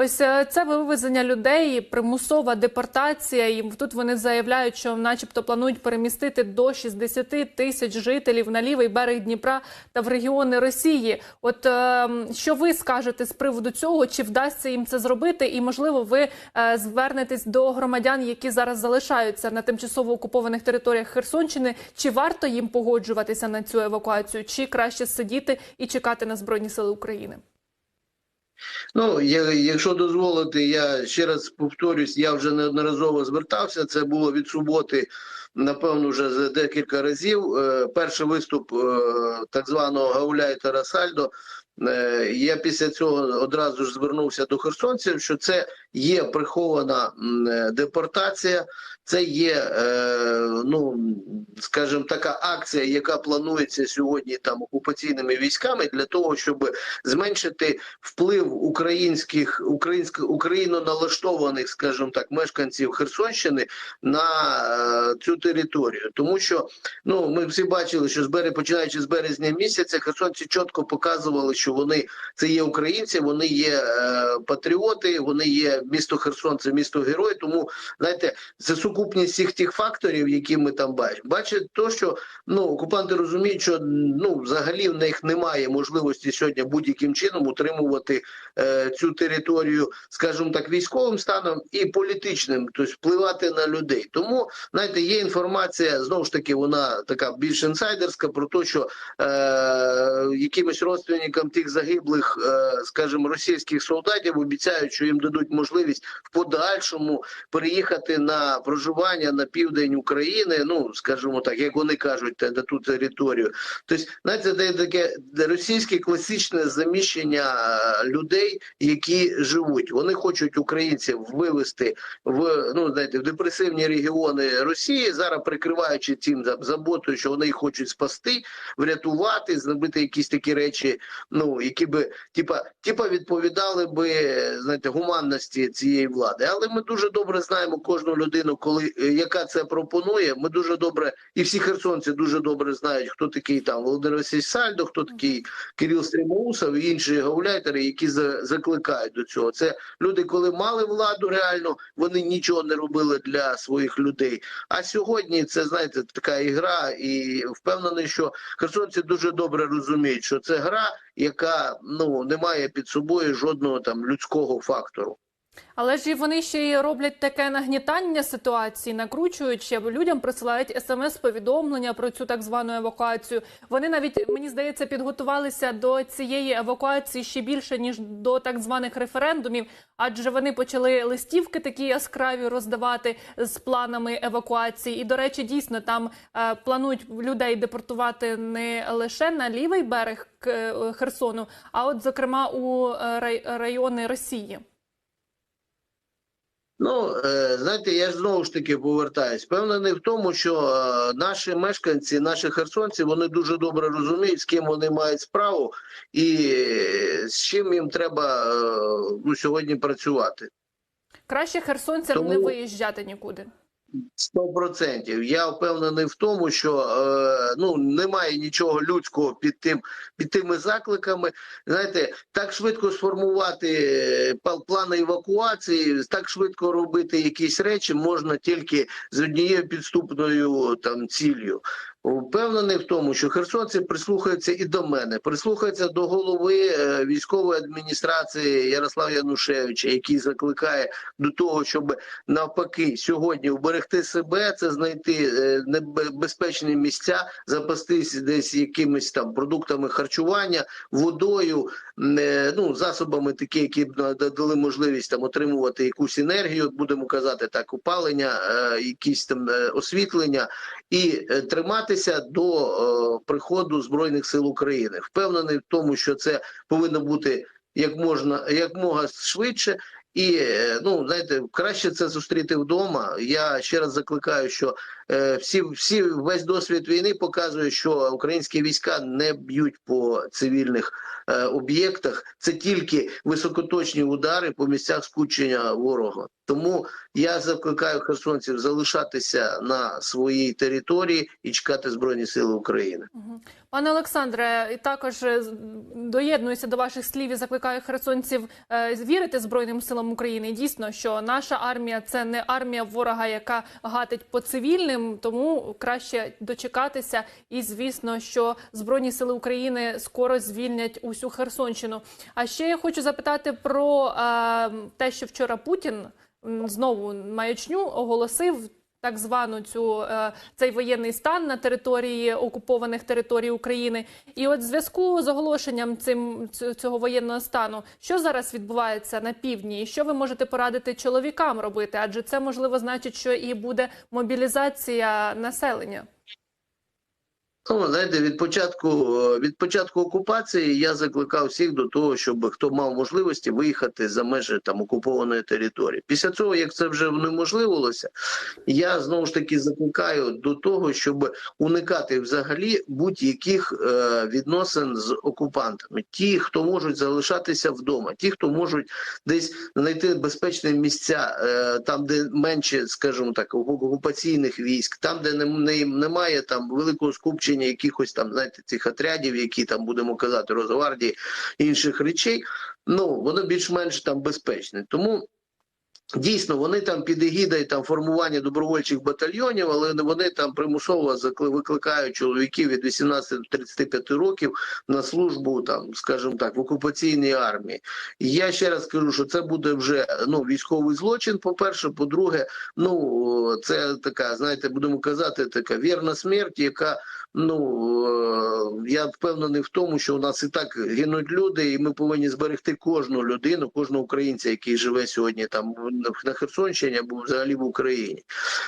Ось е, це вивезення людей, примусова депортація. І тут вони заявляють, що, начебто, планують перемістити до 60 тисяч жителів на лівий берег Дніпра та в регіони Росії. От е, що ви скажете з приводу цього? Чи вдасться їм це зробити? І можливо, ви е, звернетесь до громадян, які зараз залишаються на тимчасово окупованих територіях Херсонщини? Чи варто їм погоджуватися на цю евакуацію, чи краще сидіти і чекати на збройні сили України? Ну, я, якщо дозволити, я ще раз повторюсь, я вже неодноразово звертався. Це було від суботи, напевно, вже за декілька разів. Е, перший виступ е, так званого Гауля і Тарасальдо. Е, я після цього одразу ж звернувся до херсонців, що це є прихована депортація, це є, е, ну скажімо, така акція, яка планується сьогодні там окупаційними військами для того, щоб зменшити вплив українських українських україноналаштованих, скажімо так, мешканців Херсонщини на е, цю територію, тому що ну ми всі бачили, що з берег, починаючи з березня місяця, херсонці чітко показували, що вони це є українці, вони є е, патріоти, вони є місто Херсон, це місто герой. Тому знаєте, це сукупність всіх тих факторів, які ми там бачимо. Бачить то, що ну окупанти розуміють, що ну взагалі в них немає можливості сьогодні будь-яким чином утримувати е, цю територію, скажімо так, військовим станом і політичним, тобто впливати на людей. Тому знаєте, є інформація знову ж таки, вона така більш інсайдерська про те, що е, якимось родственникам тих загиблих, е, скажімо, російських солдатів обіцяють, що їм дадуть можливість в подальшому переїхати на проживання на південь України. Ну скажімо так, як вони кажуть, на ту територію. Тобто, знаєте, це таке російське класичне заміщення е, людей, які живуть. Вони хочуть українців вивести в ну знаєте в депресивні регіони Росії, зараз прикриваючи цим заботою, що вони їх хочуть спасти, врятувати, зробити якісь такі речі, ну які би типа, типа відповідали би знаєте гуманності цієї влади. Але ми дуже добре знаємо кожну людину, коли е, яка це пропонує. Ми дуже добре, і всі херсонці дуже добре знають, хто такий там Володимир Васильович Сальдо, хто такий Кирил Стримоусов і інші гауляйтери, які за, закликають до цього. Це люди, коли мали владу, реально вони нічого не робили для своїх людей. А сьогодні це знаєте така ігра, і впевнений, що херсонці дуже добре розуміють, що це гра, яка ну не має під собою жодного там людського фактору. Але ж і вони ще й роблять таке нагнітання ситуації, накручуючи, людям присилають смс-повідомлення про цю так звану евакуацію. Вони навіть мені здається підготувалися до цієї евакуації ще більше ніж до так званих референдумів, адже вони почали листівки такі яскраві роздавати з планами евакуації. І до речі, дійсно там е, планують людей депортувати не лише на лівий берег е, Херсону, а от зокрема у е, рай- райони Росії. Ну е, знаєте, я знову ж таки повертаюсь. Впевнений в тому, що е, наші мешканці, наші херсонці, вони дуже добре розуміють, з ким вони мають справу, і е, з чим їм треба ну, сьогодні працювати. Краще херсонцям Тому- не виїжджати нікуди. Сто процентів. Я впевнений в тому, що е, ну немає нічого людського під тим під тими закликами. Знаєте, так швидко сформувати е, плани евакуації, так швидко робити якісь речі можна тільки з однією підступною там ціллю. Впевнений в тому, що херсонці прислухаються і до мене, прислухаються до голови е, військової адміністрації Ярослава Янушевича, який закликає до того, щоб навпаки сьогодні вберегти себе, це знайти е, небе- безпечні місця, запастись десь якимись там продуктами харчування, водою, е, ну засобами, такі, які б надали можливість там отримувати якусь енергію, будемо казати так, опалення, якісь там освітлення, і е, триматися до е, приходу збройних сил України. Впевнений в тому, що це повинно бути як можна як мога швидше. І е, ну знаєте, краще це зустріти вдома. Я ще раз закликаю, що е, всі, всі весь досвід війни показує, що українські війська не б'ють по цивільних е, об'єктах. Це тільки високоточні удари по місцях скучення ворога. Тому я закликаю херсонців залишатися на своїй території і чекати збройні сили України. Пане Олександре, також е, доєднуюся до ваших слів і закликаю херсонців е, вірити Збройним силам України. Дійсно, що наша армія це не армія ворога, яка гатить по цивільним, тому краще дочекатися. І звісно, що Збройні сили України скоро звільнять усю Херсонщину. А ще я хочу запитати про е, те, що вчора Путін знову маячню оголосив так звану цю е, цей воєнний стан на території окупованих територій України. І от в зв'язку з оголошенням цим цього воєнного стану, що зараз відбувається на півдні, і що ви можете порадити чоловікам робити? Адже це можливо значить, що і буде мобілізація населення. Ну, знаєте, від початку е, від початку окупації я закликав всіх до того, щоб хто мав можливості виїхати за межі там окупованої території. Після цього, як це вже унеможливилося, я знову ж таки закликаю до того, щоб уникати взагалі будь-яких е, відносин з окупантами. Ті, хто можуть залишатися вдома, ті, хто можуть десь знайти безпечні місця, е, там, де менше, скажімо так, окупаційних військ, там, де не, не, немає там великого скупчення якихось там, знаєте, цих отрядів, які там будемо казати, Росгвардії, інших речей. Ну воно більш-менш там безпечне. Тому. Дійсно, вони там під егідою там формування добровольчих батальйонів, але вони там примусово викликають чоловіків від 18 до 35 років на службу, там, скажімо так, в окупаційній армії. І я ще раз кажу, що це буде вже ну військовий злочин. По перше, по-друге, ну це така, знаєте, будемо казати, така вірна смерть, яка ну е, я впевнений в тому, що у нас і так гинуть люди, і ми повинні зберегти кожну людину, кожного українця, який живе сьогодні там на Херсонщині або взагалі в Україні.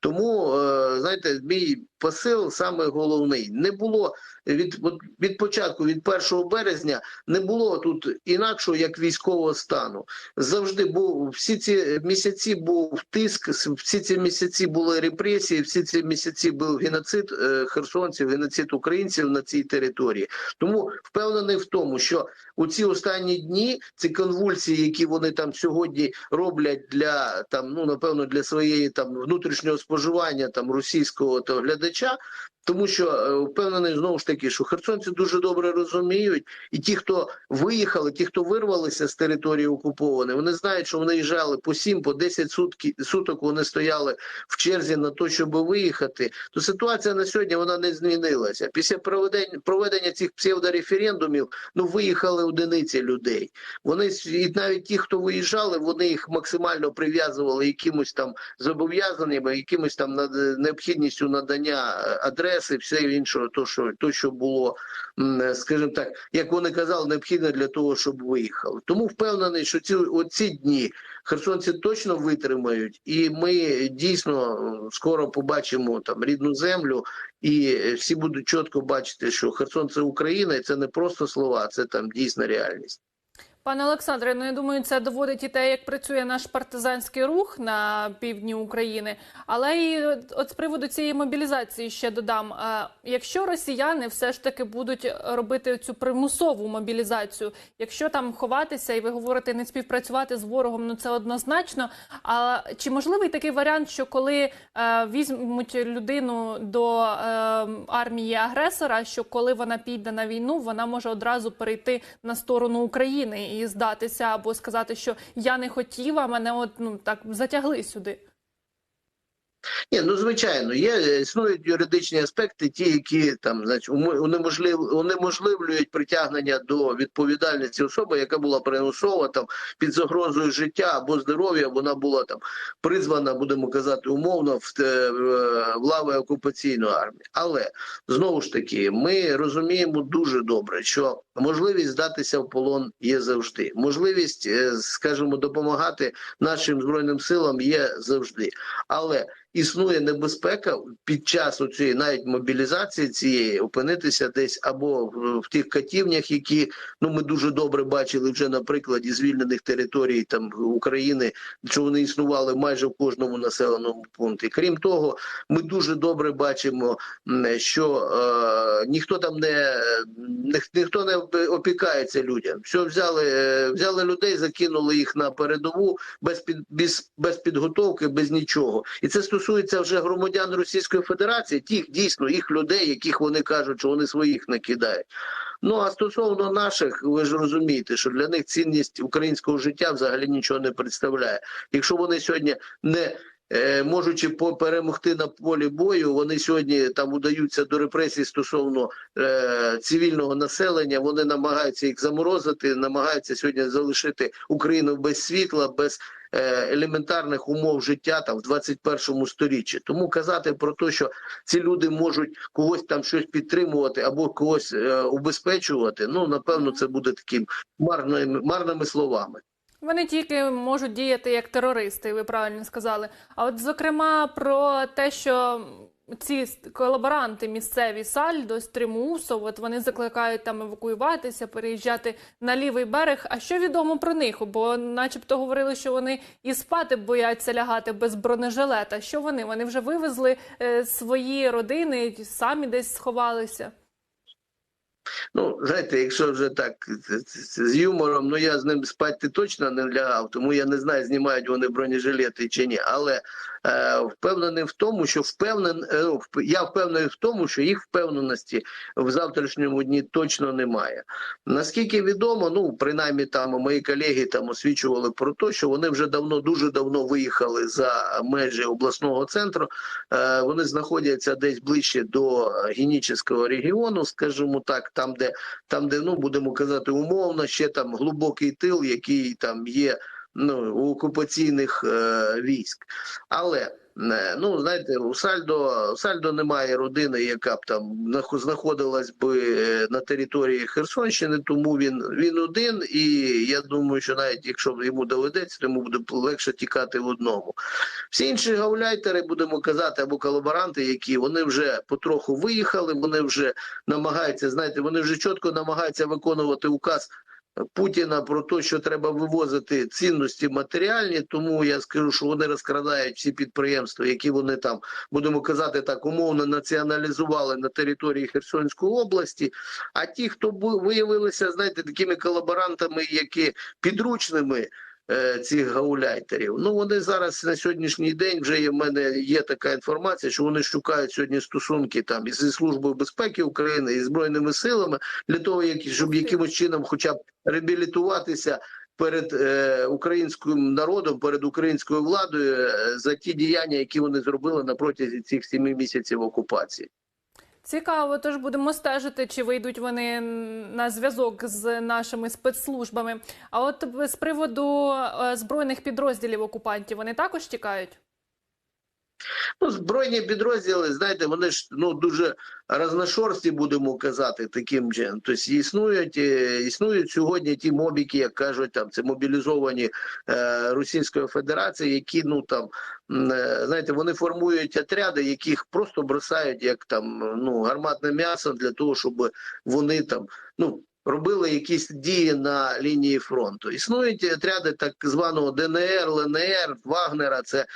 Тому е, знаєте, мій посил саме головний не було від від початку, від 1 березня, не було тут інакшого як військового стану. Завжди був всі ці місяці був тиск, всі ці місяці були репресії, всі ці місяці був геноцид е, херсонців, геноцид українців на цій території. Тому впевнений в тому, що у ці останні дні ці конвульсії, які вони там сьогодні роблять для там, ну напевно, для своєї там внутрішнього споживання там російського то глядача. Fletcher Тому що е, впевнений знову ж таки, що херсонці дуже добре розуміють, і ті, хто виїхали, ті, хто вирвалися з території окупованої, вони знають, що вони їжджали по 7, по 10 сутки, суток. Вони стояли в черзі на те, щоб виїхати. То ситуація на сьогодні вона не змінилася. Після проведення проведення цих псевдореферендумів ну виїхали одиниці людей. Вони і навіть ті, хто виїжджали, вони їх максимально прив'язували якимось там зобов'язаннями, якимось там необхідністю надання е, адреси, все іншого, то що то, що було, м, скажімо так, як вони казали, необхідно для того, щоб виїхали. Тому впевнений, що ці оці дні херсонці точно витримають, і ми дійсно е, скоро побачимо там рідну землю, і е, всі будуть чітко бачити, що Херсон це Україна, і це не просто слова, це там дійсна реальність. Пане Олександре, ну я думаю, це доводить і те, як працює наш партизанський рух на півдні України. Але і от- з приводу цієї мобілізації ще додам: якщо росіяни все ж таки будуть робити цю примусову мобілізацію, якщо там ховатися і ви говорите не співпрацювати з ворогом, ну це однозначно. А чи можливий такий варіант, що коли е, візьмуть людину до е, армії агресора, що коли вона піде на війну, вона може одразу перейти на сторону України і здатися або сказати, що я не хотів, а мене от ну так затягли сюди. Ні, ну звичайно, є е, існують юридичні аспекти, ті, які там значить, унеможлив, унеможливлюють притягнення до відповідальності особи, яка була примусово там під загрозою життя або здоров'я. Вона була там призвана, будемо казати, умовно в, в е, лави окупаційної армії. Але знову ж таки, ми розуміємо дуже добре, що можливість здатися в полон є завжди. Можливість, е, скажімо, допомагати нашим збройним силам є завжди. Але існує небезпека під час цієї навіть мобілізації цієї опинитися десь або в, тих катівнях, які ну ми дуже добре бачили вже на прикладі звільнених територій там України, що вони існували майже в кожному населеному пункті. Крім того, ми дуже добре бачимо, що е, ніхто там не, не ніхто не опікається людям. Що взяли, е, взяли людей, закинули їх на передову без під без, без підготовки, без нічого. І це стосується вже громадян Російської Федерації, тих дійсно їх людей, яких вони кажуть, що вони своїх накидають. Ну а стосовно наших, ви ж розумієте, що для них цінність українського життя взагалі нічого не представляє. Якщо вони сьогодні не можучи по- перемогти на полі бою, вони сьогодні там удаються до репресій стосовно е, цивільного населення. Вони намагаються їх заморозити, намагаються сьогодні залишити Україну без світла, без е, елементарних умов життя там в 21 сторіччі. Тому казати про те, що ці люди можуть когось там щось підтримувати або когось е, убезпечувати. Ну напевно, це буде таким марними марними словами. Вони тільки можуть діяти як терористи, ви правильно сказали. А от зокрема про те, що ці колаборанти місцеві Сальдо, Стрімусов, от вони закликають там евакуюватися, переїжджати на лівий берег. А що відомо про них? Бо, начебто, говорили, що вони і спати бояться лягати без бронежилета. Що вони? Вони вже вивезли е, свої родини, самі десь сховалися. Ну, знаєте, якщо вже так з юмором, ну я з ним спати точно не лягав, тому я не знаю, знімають вони бронежилети чи ні. Але е, впевнений в тому, що впевнен, е, ну, я впевнений в тому, що їх впевненості в завтрашньому дні точно немає. Наскільки відомо, ну принаймні там мої колеги там освічували про те, що вони вже давно, дуже давно виїхали за межі обласного центру. Е, вони знаходяться десь ближче до Генічеського регіону, скажімо так, там, де там, де ну будемо казати, умовно, ще там глибокий тил, який там є ну, у окупаційних е, військ. Але ну знаєте, у Сальдо Сальдо немає родини, яка б там нах- знаходилась би е, на території Херсонщини, тому він він один, і я думаю, що навіть якщо йому доведеться, то йому буде легше тікати в одному. Всі інші гауляйтери, будемо казати, або колаборанти, які вони вже потроху виїхали, вони вже намагаються, знаєте, вони вже чітко намагаються виконувати указ Путіна про те, що треба вивозити цінності матеріальні. Тому я скажу, що вони розкрадають всі підприємства, які вони там, будемо казати так, умовно націоналізували на території Херсонської області. А ті, хто виявилися, знаєте, такими колаборантами, які підручними цих гауляйтерів. Ну вони зараз на сьогоднішній день вже є в мене є така інформація, що вони шукають сьогодні стосунки там із зі службою безпеки України і збройними силами для того, як щоб якимось чином, хоча б реабілітуватися. Перед е, українським народом, перед українською владою е, за ті діяння, які вони зробили на протязі цих семи місяців окупації. Цікаво, тож будемо стежити, чи вийдуть вони на зв'язок з нашими спецслужбами. А от з приводу е, збройних підрозділів окупантів вони також тікають. Ну, збройні підрозділи, знаєте, вони ж ну дуже разношорсті, будемо казати, таким чином. Тобто існують, е, існують сьогодні ті мобіки, як кажуть, там це мобілізовані е, Російської Федерації, які ну там е, знаєте, вони формують отряди, яких просто бросають як там ну гарматне м'ясо для того, щоб вони там ну. Робили якісь дії на лінії фронту. Існують отряди так званого ДНР, ЛНР, Вагнера. Це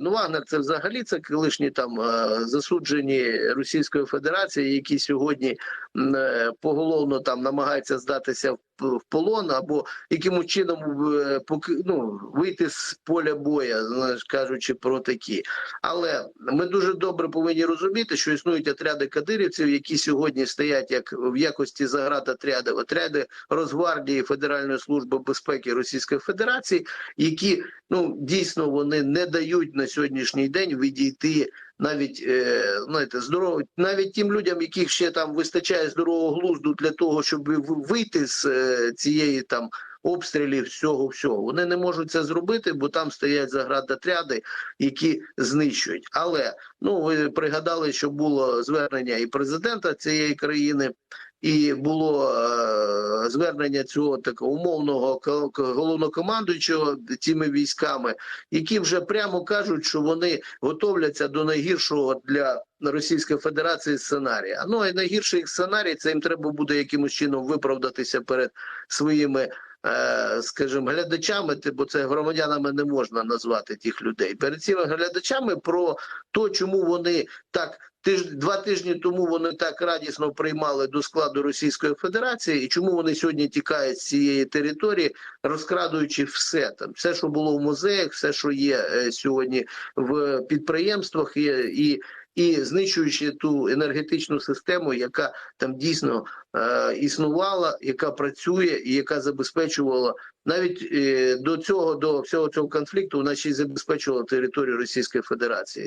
ну Вагнер це взагалі це колишні там е, засуджені Російської Федерації, які сьогодні е, поголовно там намагаються здатися в, в полон або якимось чином е, ну вийти з поля боя, кажучи про такі. Але ми дуже добре повинні розуміти, що існують отряди кадирівців, які сьогодні стоять як в якості заград отрядів, отряди Росгвардії Федеральної служби безпеки Російської Федерації, які ну дійсно вони не дають на сьогоднішній день відійти навіть е, знаєте, здорові, навіть тим людям, яких ще там вистачає здорового глузду для того, щоб вийти з е, цієї там обстрілів всього всього. Вони не можуть це зробити, бо там стоять заградотряди, які знищують. Але ну ви пригадали, що було звернення і президента цієї країни. І було е, звернення цього такого умовного ко- ко- головнокомандуючого цими військами, які вже прямо кажуть, що вони готовляться до найгіршого для Російської Федерації сценарія. Ну і найгірший сценарій це їм треба буде якимось чином виправдатися перед своїми. е, Скажімо, глядачами, бо це громадянами не можна назвати тих людей. Перед цими глядачами про те, чому вони так тиж, два тижні тому вони так радісно приймали до складу Російської Федерації, і чому вони сьогодні тікають з цієї території, розкрадуючи все там, все, що було в музеях, все, що є е, сьогодні в підприємствах, і, і, і знищуючи ту енергетичну систему, яка там дійсно е, існувала, яка працює і яка забезпечувала навіть е, до цього до всього цього конфлікту, вона ще й забезпечувала територію Російської Федерації.